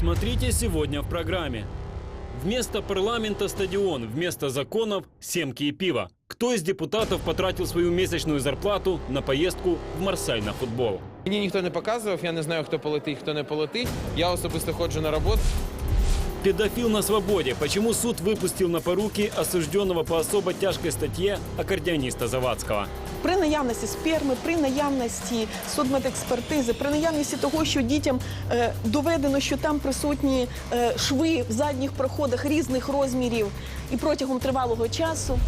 Смотрите сегодня в программе. Вместо парламента стадион, вместо законов семки и пиво. Кто из депутатов потратил свою месячную зарплату на поездку в Марсель на футбол? Мені ніхто не показував, я не знаю, хто полетить, хто не полетить. Я особисто ходжу на роботу. Педофил на свободе. Почему суд выпустил на поруки осужденного по особо тяжкой статье аккордеониста Завадского? При наявності сперми, при наявності судмедекспертизи, при наявності того, що дітям е, доведено, що там присутні е, шви в задніх проходах різних розмірів і протягом тривалого часу.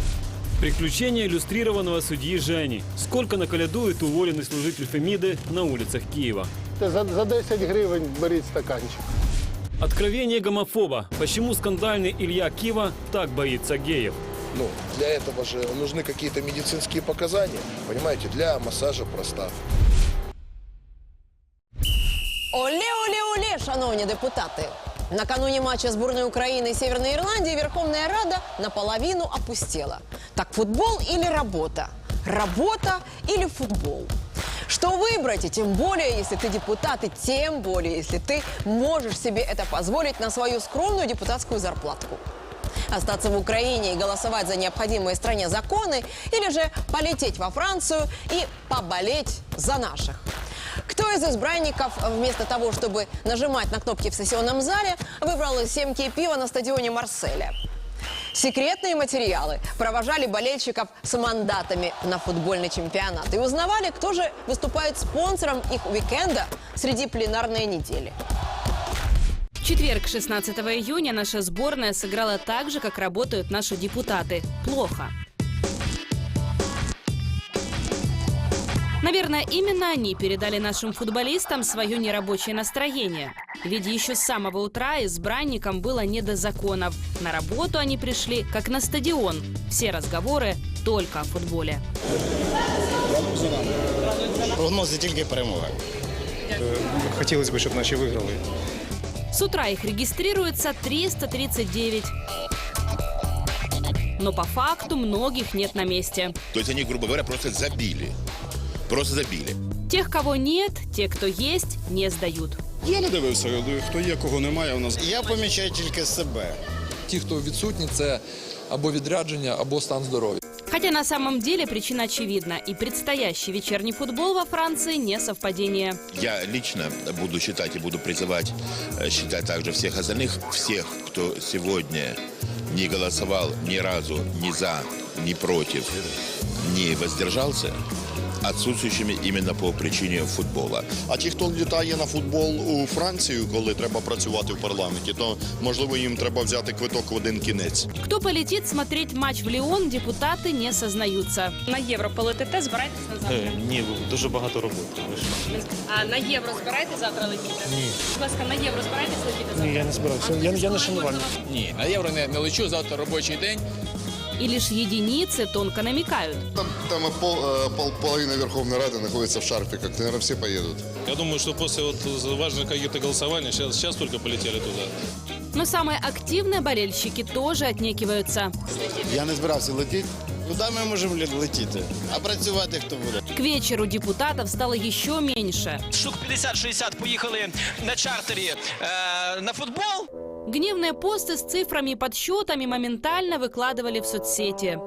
Приключения иллюстрированного судьи Жени. Сколько наколядует уволенный служитель Фемиды на улицах Киева? Та За, за 10 гривень беріть стаканчик. Откровение гомофоба. Почему скандальный Илья Кива так боится геев? Ну, для этого же нужны какие-то медицинские показания, понимаете, для массажа простат. Оле, оле, оле, шановні депутати! Накануне матча сборной Украины и Северной Ирландии Верховная Рада наполовину опустела. Так футбол или работа? Работа или футбол? Что выбрать, и тем более, если ты депутат, и тем более, если ты можешь себе это позволить на свою скромную депутатскую зарплатку. Остаться в Украине и голосовать за необходимые стране законы, или же полететь во Францию и поболеть за наших. Кто из избранников вместо того, чтобы нажимать на кнопки в сессионном зале, выбрал семки и пива на стадионе Марселя? Секретные материалы провожали болельщиков с мандатами на футбольный чемпионат и узнавали, кто же выступает спонсором их уикенда среди пленарной недели. В четверг, 16 июня, наша сборная сыграла так же, как работают наши депутаты. Плохо. Наверное, именно они передали нашим футболистам свое нерабочее настроение. Ведь еще с самого утра избранникам было не до законов. На работу они пришли, как на стадион. Все разговоры только о футболе. Прогнози тільки перемога. Хотілося б, щоб наші виграли. С утра их регистрируется 339. Но по факту многих нет на месте. То есть они, грубо говоря, просто забили. Просто забили. Тех, кого нет, те, кто есть, не сдают. Я не дивився, хто є, кого немає у нас. Я помічаю тільки себе. Ті, хто відсутні, це або відрядження, або стан здоров'я. Хотя на самом деле причина очевидна. И предстоящий вечерний футбол во Франции не совпадение. Я лично буду считать и буду призывать э, считать также всех остальных, всех, кто сегодня не голосовал ни разу ни за, ни против, не воздержался, отсутствующими именно по причине футбола. А ті, хто літає на футбол у Францію, коли треба працювати в парламенті, то можливо їм треба взяти квиток в один кінець. Кто полетит смотреть матч в Лион, депутаты не сознаются. На Евро полетите, збираєтесь на завтра? Ні, дуже багато роботи. А на Євро збираєтесь завтра летіти? Ні. Будь ласка, на Євро збираєтесь летіти завтра? Ні, я не збирався. Я, я не шанувальник. Ні, на євро не, не лечу, завтра робочий день. И лишь единицы тонко намекают. Там, там пол, пол, половина Верховной Рады находится в шарфе, как наверное, все поедут. Я думаю, что после вот важных каких-то голосований сейчас, сейчас только полетели туда. Но самые активные болельщики тоже отнекиваются. Я не збирався летіти. Куди ми можемо летіти? А працювати хто буде? К вечеру депутатов стало еще меньше. Штук 50-60 поїхали на чартері е, на футбол. Гневные посты с цифрами и подсчетами моментально выкладывали в соцсети.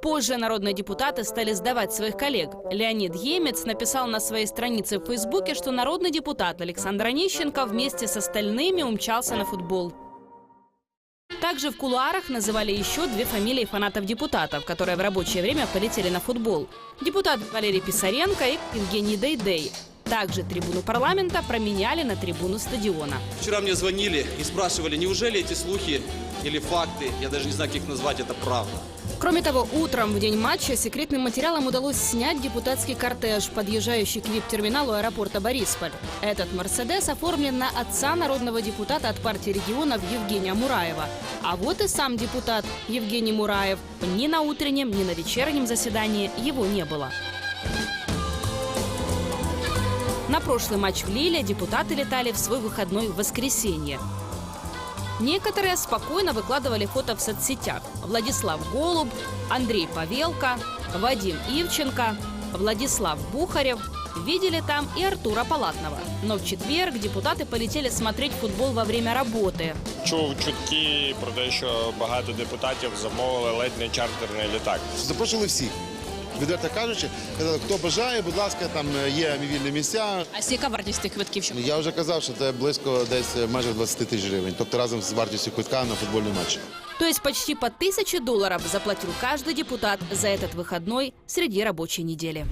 Позже народные депутаты стали сдавать своих коллег. Леонид Емец написал на своей странице в Фейсбуке, что народный депутат Александр Онищенко вместе с остальными умчался на футбол. Также в кулуарах называли еще две фамилии фанатов-депутатов, которые в рабочее время полетели на футбол. Депутат Валерий Писаренко и Евгений Дейдей. Также трибуну парламента променяли на трибуну стадиона. Вчера мне звонили и спрашивали, неужели эти слухи или факты, я даже не знаю, как их назвать, это правда. Кроме того, утром в день матча секретным материалом удалось снять депутатский кортеж, подъезжающий к вип-терминалу аэропорта Борисполь. Этот «Мерседес» оформлен на отца народного депутата от партии регионов Евгения Мураева. А вот и сам депутат Евгений Мураев. Ни на утреннем, ни на вечернем заседании его не было. На прошлый матч в Лиле депутаты летали в свой выходной в воскресенье. Некоторые спокойно выкладывали фото в соцсетях. Владислав Голуб, Андрей Павелко, Вадим Ивченко, Владислав Бухарев, Видели там и Артура Палатного. Но в четверг депутаты полетели смотреть футбол во время работы. Чув чутки про те, що багато депутатів замовили ледь не чартерний літак. Запрошували всіх. Відверто кажучи, казали, хто бажає, будь ласка, там є вільні місця. А яка вартість тих квитків? Я вже казав, що це близько десь майже 20 тисяч гривень, тобто разом з вартістю квитка на футбольний матч. То есть почти по тысяче долларов заплатил каждый депутат за этот выходной среди рабочей недели.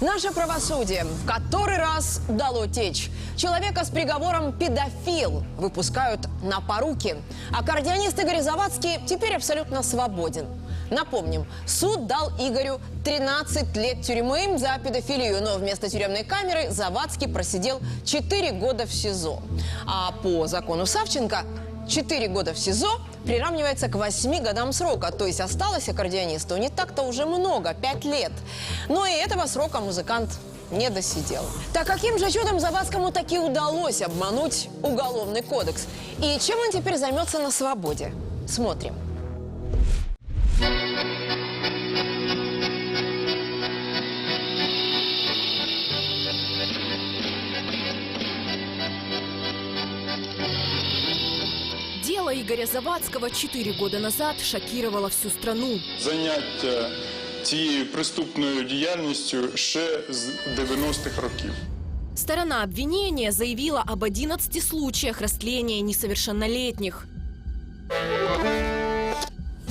Наше правосудие в который раз дало течь. Человека с приговором «педофил» выпускают на поруки. Аккордеонист Игорь Завадский теперь абсолютно свободен. Напомним, суд дал Игорю 13 лет тюрьмы за педофилию, но вместо тюремной камеры Завадский просидел 4 года в СИЗО. А по закону Савченко 4 года в СИЗО приравнивается к 8 годам срока, то есть осталось аккордеонисту не так-то уже много, 5 лет. Но и этого срока музыкант не досидел. Так каким же чудом Завадскому таки удалось обмануть уголовный кодекс? И чем он теперь займется на свободе? Смотрим. Дело Игоря Завадского 4 года назад шокировало всю страну. Заняття цією преступною діяльністю ще з 90-х років. Сторона обвинения заявила об 11 случаях растления несовершеннолетних.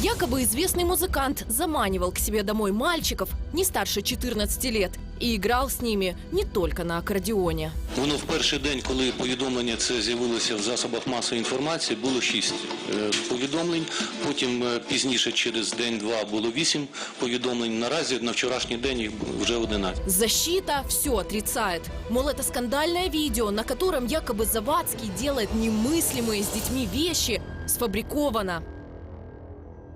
Якобы известный музыкант заманивал к себе домой мальчиков не старше 14 лет и играл с ними не только на аккордеоне. Воно в перший день, коли повідомлення це з'явилося в засобах масової інформації, було шість е, повідомлень. Потім е, пізніше, через день-два, було вісім повідомлень. Наразі на вчорашній день їх вже 11. Защита все отрицает. Мол, это скандальное видео, на котором якобы Завадский делает немыслимые с детьми вещи, сфабриковано.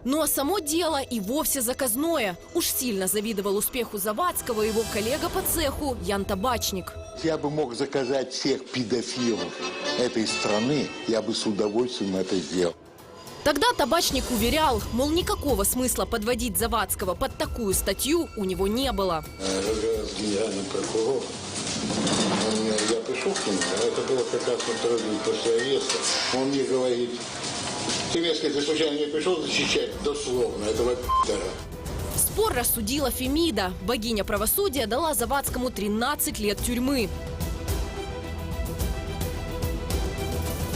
Ну а само дело и вовсе заказное. Уж сильно завидовал успеху Завадского его коллега по цеху Ян Табачник. Я бы мог заказать всех педофилов этой страны, я бы с удовольствием это сделал. Тогда Табачник уверял, мол, никакого смысла подводить Завадского под такую статью у него не было. Прокурором. Он мне- я пришел к нему, а это было как раз на второй день после ареста. Он мне говорит, Веска, ты случайно не пришел защищать дословно этого пидора? Спор рассудила Фемида. Богиня правосудия дала Завадскому 13 лет тюрьмы.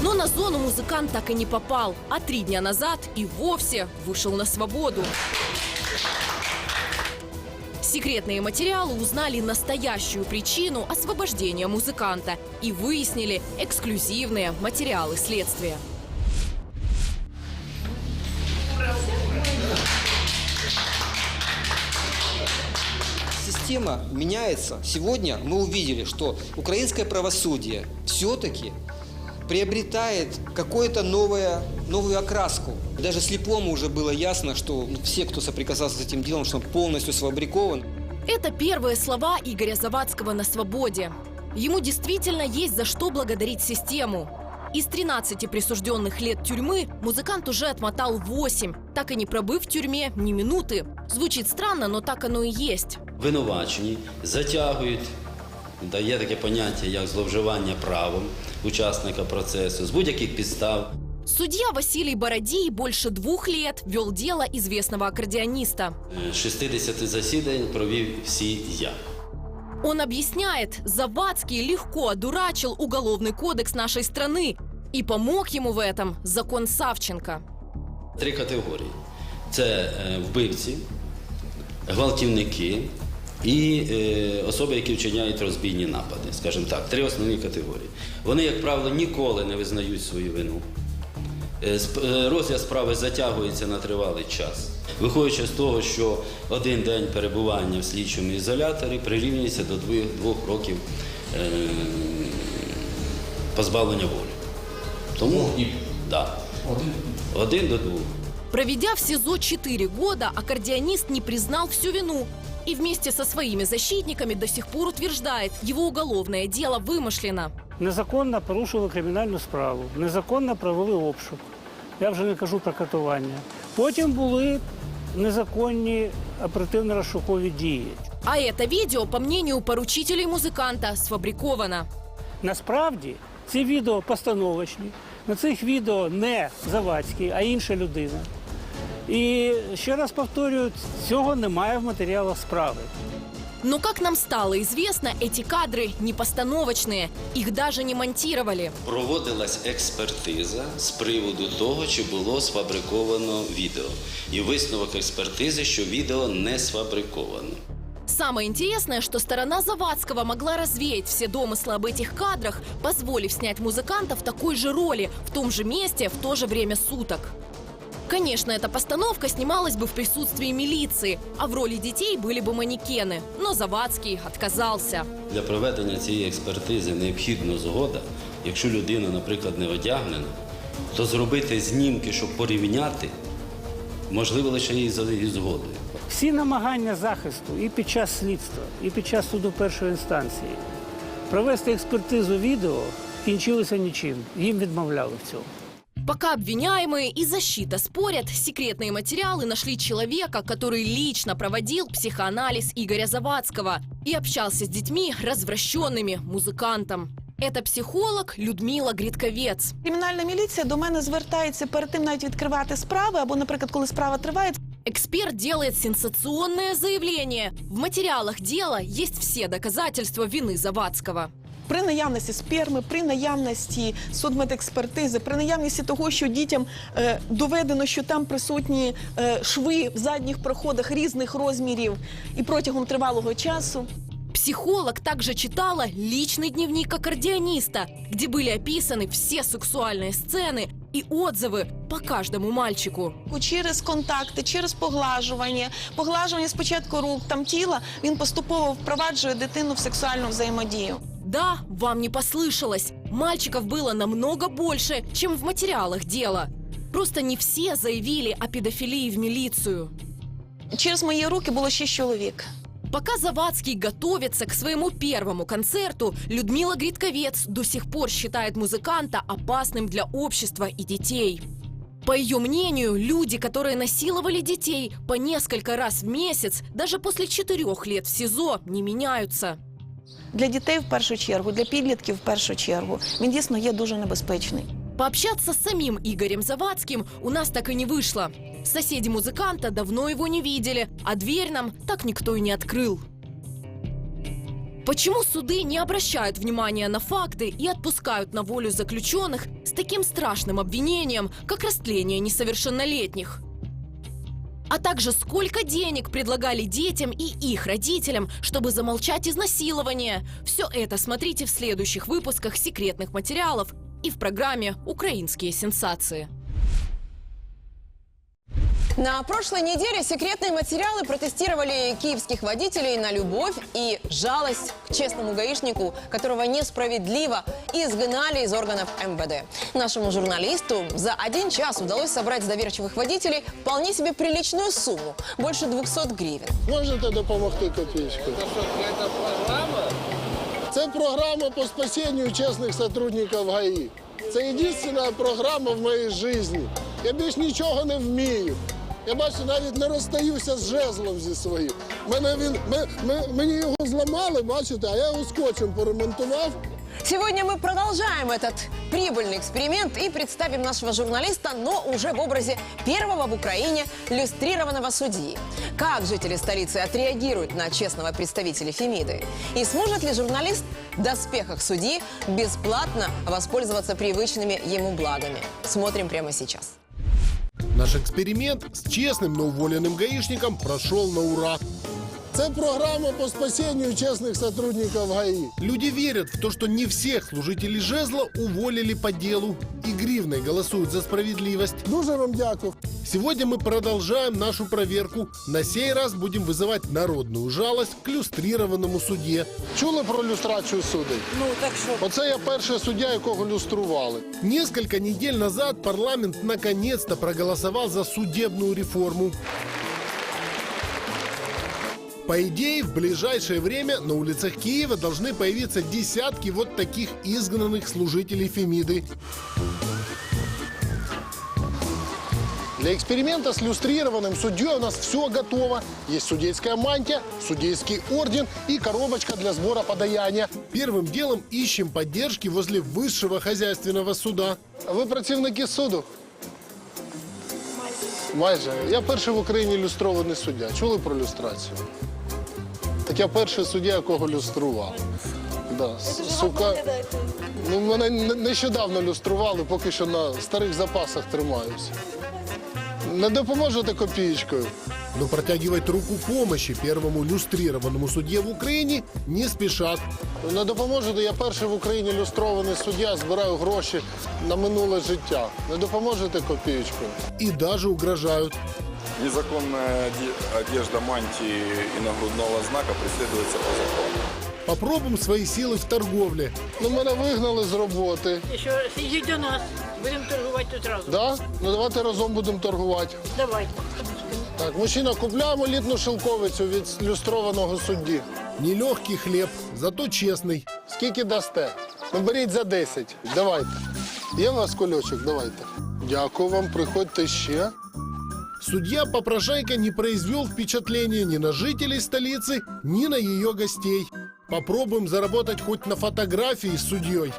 Но на зону музыкант так и не попал, а три дня назад и вовсе вышел на свободу. Секретные материалы узнали настоящую причину освобождения музыканта и выяснили эксклюзивные материалы следствия. Система меняется. Сегодня мы увидели, что украинское правосудие все-таки приобретает какую-то новую окраску. Даже слепому уже было ясно, что все, кто соприкасался с этим делом, что он полностью сфабрикован. Это первые слова Игоря Завадского на свободе. Ему действительно есть за что благодарить систему. Из 13 присужденных лет тюрьмы музыкант уже отмотал 8, так и не пробыв в тюрьме ни минуты. Звучит странно, но так оно и есть. Винувачені затягують, дає таке поняття, як зловживання правом учасника процесу з будь-яких підстав. Судья Василий Бородий больше двух лет вел дело известного аккордеониста. Е, 60 засідань провів всі я. Он объясняет, Завадский легко одурачил уголовный кодекс нашей страны. И помог ему в этом закон Савченко. Три категорії: це е, вбивці, гвалтівники і е, особи, які вчиняють розбійні напади. Скажімо так, три основні категорії. Вони, як правило, ніколи не визнають свою вину. Е, е, Розгляд справи затягується на тривалий час. Виходячи з того, що один день перебування в слідчому ізоляторі прирівнюється до двох, двох років е, позбавлення волі. Тому і да, один до двох. Проведя в СИЗО 4 года, аккордеонист не признал всю вину И вместе со своими защитниками до сих пор утверждает, его уголовное дело вымышлено. Незаконно порушили кримінальну справу, незаконно провели обшук. Я вже не кажу про катування. Потім були незаконні оперативно-розшукові дії. А это видео, по мнению поручителей музыканта, сфабриковано. Насправді ці відео постановочні. На цих відео не Завадський, а інша людина. І ще раз повторюю, цього немає в матеріалах справи. Но, как нам стало известно, эти кадры не постановочные. Их даже не монтировали. Проводилась експертиза з приводу того, чи було сфабриковано відео. І висновок експертизи, що відео не сфабриковано. Самое интересное, что сторона Завадского могла развеять все домыслы об этих кадрах, позволив снять музыканта в такой же роли, в том же месте, в то же время суток. Конечно, эта постановка снималась бы в присутствии милиции, а в роли детей были бы манекены. Но Завадский отказался. Для проведення цієї експертизи необхідна згода. Якщо людина, наприклад, не одягнена, то зробити знімки, щоб порівняти, можливо лише її за її згодою. Всі намагання захисту і під час слідства, і під час суду першої інстанції провести експертизу відео кінчилися нічим. Їм відмовляли в цьому. Пока обвиняемые и защита спорят, секретные материалы нашли человека, который лично проводил психоанализ Игоря Завадского и общался с детьми, развращенными музыкантом. Это психолог Людмила Гритковец. Кримінальна міліція до мене звертається перед тим навіть відкривати справи, або, наприклад, коли справа триває, Эксперт делает сенсационное заявление. В материалах дела есть все доказательства вины Завадского. При наявності сперми, при наявності судмедекспертизи, при наявності того, що дітям е, доведено, що там присутні е, шви в задніх проходах різних розмірів і протягом тривалого часу. Психолог также читала личный дневник аккордеониста, где были описаны все сексуальные сцены и отзывы по каждому мальчику. Через контакти, через поглажування, поглажування спочатку рук там тіла, він поступово впроваджує дитину в сексуальну взаємодію. Да, вам не послышалось. Мальчиков было намного больше, чем в материалах дела. Просто не все заявили о педофилии в милицию. Через мої руки було шість чоловік. Пока Завадский готовится к своему первому концерту, Людмила Гритковец до сих пор считает музыканта опасным для общества и детей. По ее мнению, люди, которые насиловали детей по несколько раз в месяц, даже после четырех лет в СИЗО, не меняются. Для дітей в першу чергу, для підлітків в першу чергу. Він дійсно є дуже небезпечний. Пообщаться с самим Игорем Завадским у нас так и не вышло. Соседи музыканта давно его не видели, а дверь нам так никто и не открыл. Почему суды не обращают внимания на факты и отпускают на волю заключенных с таким страшным обвинением, как растление несовершеннолетних? А также сколько денег предлагали детям и их родителям, чтобы замолчать изнасилование? Все это смотрите в следующих выпусках секретных материалов и в программе «Украинские сенсации». На прошлой неделе секретные материалы протестировали киевских водителей на любовь и жалость к честному гаишнику, которого несправедливо изгнали из органов МВД. Нашему журналисту за один час удалось собрать с доверчивых водителей вполне себе приличную сумму – больше 200 гривен. Можете допомогти копійку? Це програма по спасенню чесних сотрудників ГАІ. Це єдина програма в моїй житті. Я більш нічого не вмію. Я бачу, навіть не розстаюся з жезлом зі своїм. Мене він, ми, ми, мені його зламали, бачите, а я його скотчем поремонтував. Сегодня мы продолжаем этот прибыльный эксперимент и представим нашего журналиста, но уже в образе первого в Украине люстрированного судьи. Как жители столицы отреагируют на честного представителя Фемиды? И сможет ли журналист в доспехах судьи бесплатно воспользоваться привычными ему благами? Смотрим прямо сейчас. Наш експеримент з чесним, но уволеним гаїшником пройшов на ура. Це програма по спасению честных сотрудников ГАИ. Люди верят в то, что не всех служителей жезла уволили по делу. И гривной голосуют за справедливость. Дуже вам дякую. Сегодня мы продолжаем нашу проверку. На сей раз будем вызывать народную жалость к люстрированному судье. Чули про люстрацію судей? Ну, так що? Оце я перший суддя, якого люстрували. Несколько недель назад парламент наконец-то проголосовал за судебную реформу. По идее, в ближайшее время на улицах Киева должны появиться десятки вот таких изгнанных служителей Фемиды. Для эксперимента с люстрированным судьей у нас все готово. Есть судейская мантия, судейский орден и коробочка для сбора подаяния. Первым делом ищем поддержки возле высшего хозяйственного суда. А ви працівники суду? Майже. Я перший в Україні люстрований суддя. Чули про люстрацію? Так я перший суддя, якого люстрував. Да. Сука. Ну, мене нещодавно люстрували, поки що на старих запасах тримаюся. Не допоможете копеечкою? Но протягивать руку помощи первому люстрированному судье в Україні не спішать. Не допоможете, я перший в Україні люстрований суддя, збираю гроші на минуле життя. Не допоможете копеечкою? І даже угрожають. Незаконная оде- одежда мантии и нагрудного знака преследуется по закону. Попробуем свои силы в торговле. Ну, мене вигнали з роботи. Еще ідіть до нас. Будемо торгувати тут разом. Да? Ну давайте разом будемо торгувати. Давайте. Так, мужчина, купляємо літну шелковицю від люстрованого судді. Нелегкий хліб, зато чесний. Скільки дасте? Ну беріть за 10. Давайте. Є у вас кульочок? Давайте. Дякую вам, приходьте ще. Судья попрошайка не произвел впечатления ни на жителей столицы, ни на ее гостей. Попробуем заработать хоть на фотографии с судьей.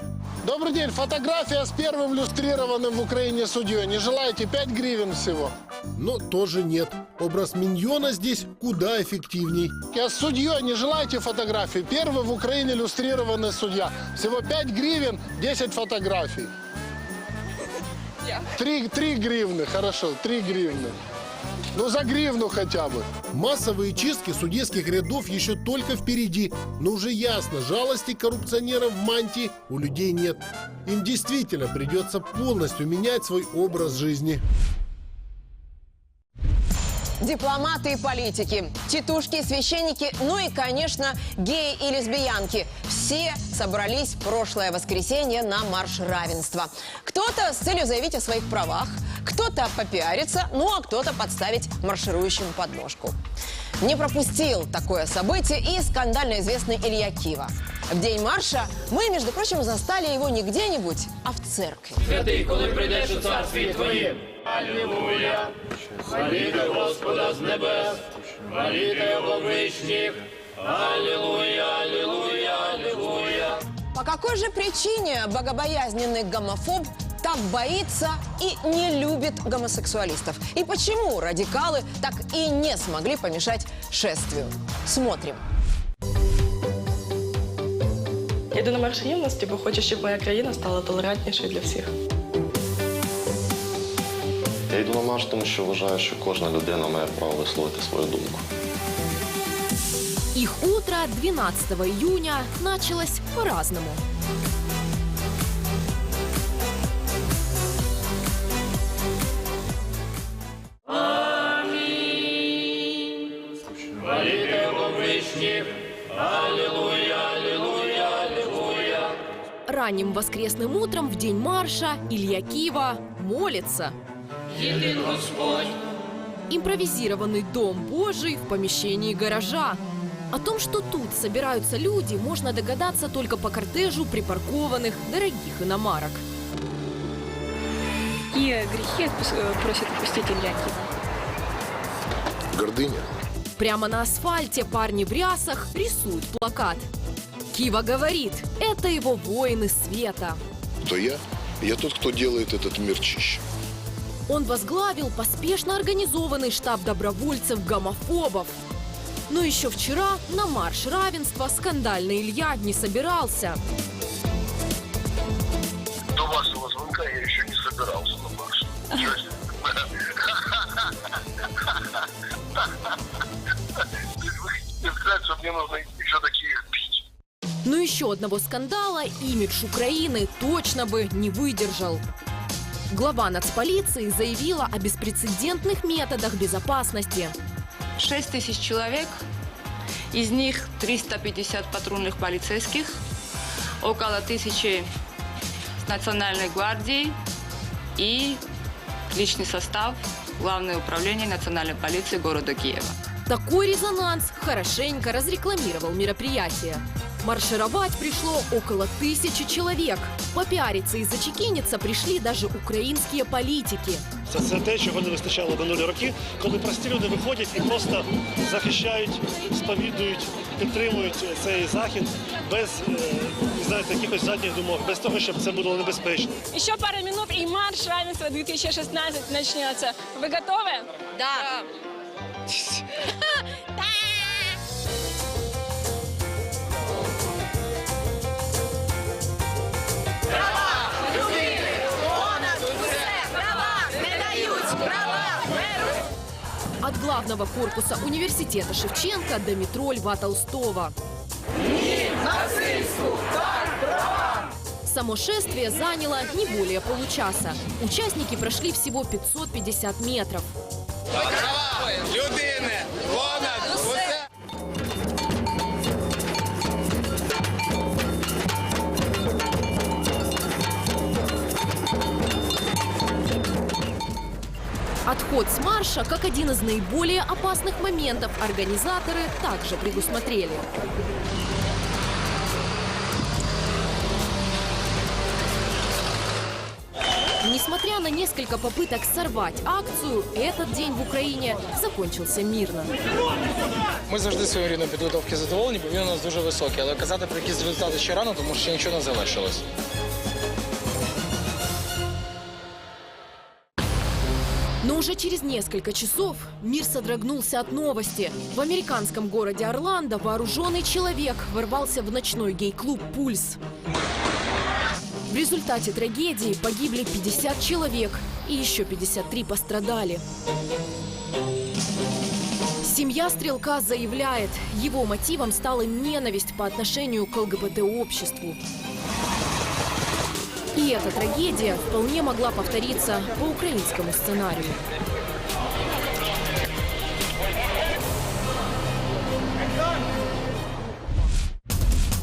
Добрый день, фотография с первым люстрированным в Украине судьей. Не желаете 5 гривен всего? Но тоже нет. Образ миньона здесь куда эффективней. Я с судьей, не желаете фотографии? Первый в Украине люстрированный судья. Всего 5 гривен, 10 фотографий. Три, три гривны, хорошо, три гривны. Ну, за гривну хотя бы. Массовые чистки судейских рядов еще только впереди. Но уже ясно, жалости коррупционеров в мантии у людей нет. Им действительно придется полностью менять свой образ жизни. Дипломаты и политики, тетушки и священники, ну и, конечно, геи и лесбиянки. Все собрались в прошлое воскресенье на марш равенства. Кто-то с целью заявить о своих правах, кто-то попиариться, ну а кто-то подставить марширующим подножку. Не пропустил такое событие и скандально известный Илья Кива. В день марша мы, между прочим, застали его не где-нибудь, а в церкви. Святий, коли прийдеш у царстві Твоїм. Аллилуйя! Хваліте Господа з небес, хваліте його вишніх. Аллилуйя, аллилуйя, аллилуйя. По какой же причине богобоязненный гомофоб так боится и не любит гомосексуалистов? И почему радикалы так и не смогли помешать шествию? Смотрим. Я йду на марш рівності, бо хочу, щоб моя країна стала толерантнішою для всіх. Я йду на марш, тому що вважаю, що кожна людина має право висловити свою думку. Их утро 12 июня началось по-разному. Ранним воскресным утром в день марша Илья Кива молится. Єдин Господь. Импровизированный дом Божий в помещении гаража. О том, что тут собираются люди, можно догадаться только по кортежу припаркованных дорогих иномарок. І гріхи просить відпустити Ілля Ківа. Гордыня. Прямо на асфальте парни в рясах рисуют плакат. Кива говорит, это его воины света. То я? Я тот, кто делает этот мир чище. Он возглавил поспешно организованный штаб добровольцев-гомофобов. Но еще вчера на марш равенства скандальный Илья не собирался. Одного скандала имидж Украины точно бы не выдержал. Глава нацполиции заявила о беспрецедентных методах безопасности. 6 тысяч человек, из них 350 патрульных полицейских, около тысячи с Национальной гвардии и личный состав Главное управление национальной полиции города Киева. Такой резонанс хорошенько разрекламировал мероприятие. Маршировать пришло около тысячи человек. Попиариться и зачекиниться пришли даже украинские политики. Це, це те, чого не вистачало минулі роки, коли прості люди виходять і просто захищають, сповідують, підтримують цей захід без е, знаєте, якихось задніх думок, без того, щоб це було небезпечно. Еще пара минут и марш равенства 2016 начнется. Вы готовы? Да. Главного корпуса университета Шевченко до метро Льва Толстого. Само шествие заняло не более получаса. Участники прошли всего 550 метров. Людини, понад Отход с марша, как один из наиболее опасных моментов, организаторы также предусмотрели. Несмотря на несколько попыток сорвать акцию, этот день в Украине закончился мирно. Ми завжди своєю рівною підготовки задоволені, бо він у нас дуже високий. Але казати про якісь результати ще рано, тому що ще нічого не завершилось. Но уже через несколько часов мир содрогнулся от новости. В американском городе Орландо вооруженный человек ворвался в ночной гей-клуб «Пульс». В результате трагедии погибли 50 человек и еще 53 пострадали. Семья Стрелка заявляет, его мотивом стала ненависть по отношению к ЛГБТ-обществу. И эта трагедия вполне могла повториться по украинскому сценарию.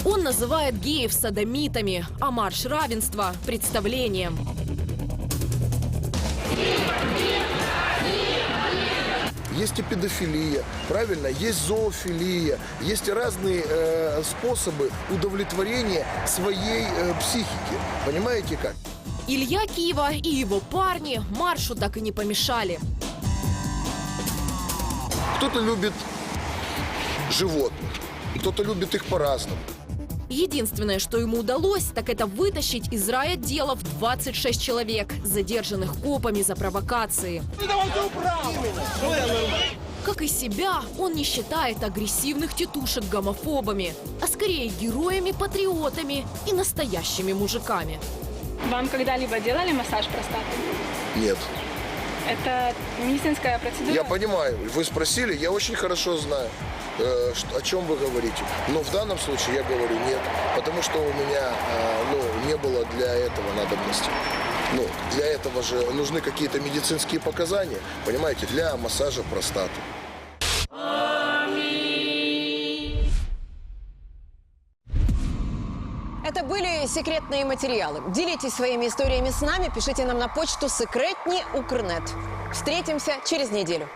Он называет геев садомитами, а марш равенства – представлением. Есть и педофилия, правильно? Есть зоофилия, есть разные э, способы удовлетворения своей э, психики. Понимаете как? Илья Киева и его парни маршу так и не помешали. Кто-то любит животных, кто-то любит их по-разному. Единственное, что ему удалось, так это вытащить из райотделов 26 человек, задержанных копами за провокации. Как и себя, он не считает агрессивных тетушек гомофобами, а скорее героями-патриотами и настоящими мужиками. Вам когда-либо делали массаж простаты? Нет. Это медицинская процедура? Я понимаю, вы спросили, я очень хорошо знаю, э, о чем вы говорите. Но в данном случае я говорю нет, потому что у меня э, ну, не было для этого надобности. Ну, для этого же нужны какие-то медицинские показания, понимаете, для массажа простаты. Это были секретные материалы. Делитесь своими историями с нами, пишите нам на почту секретни. Встретимся через неделю.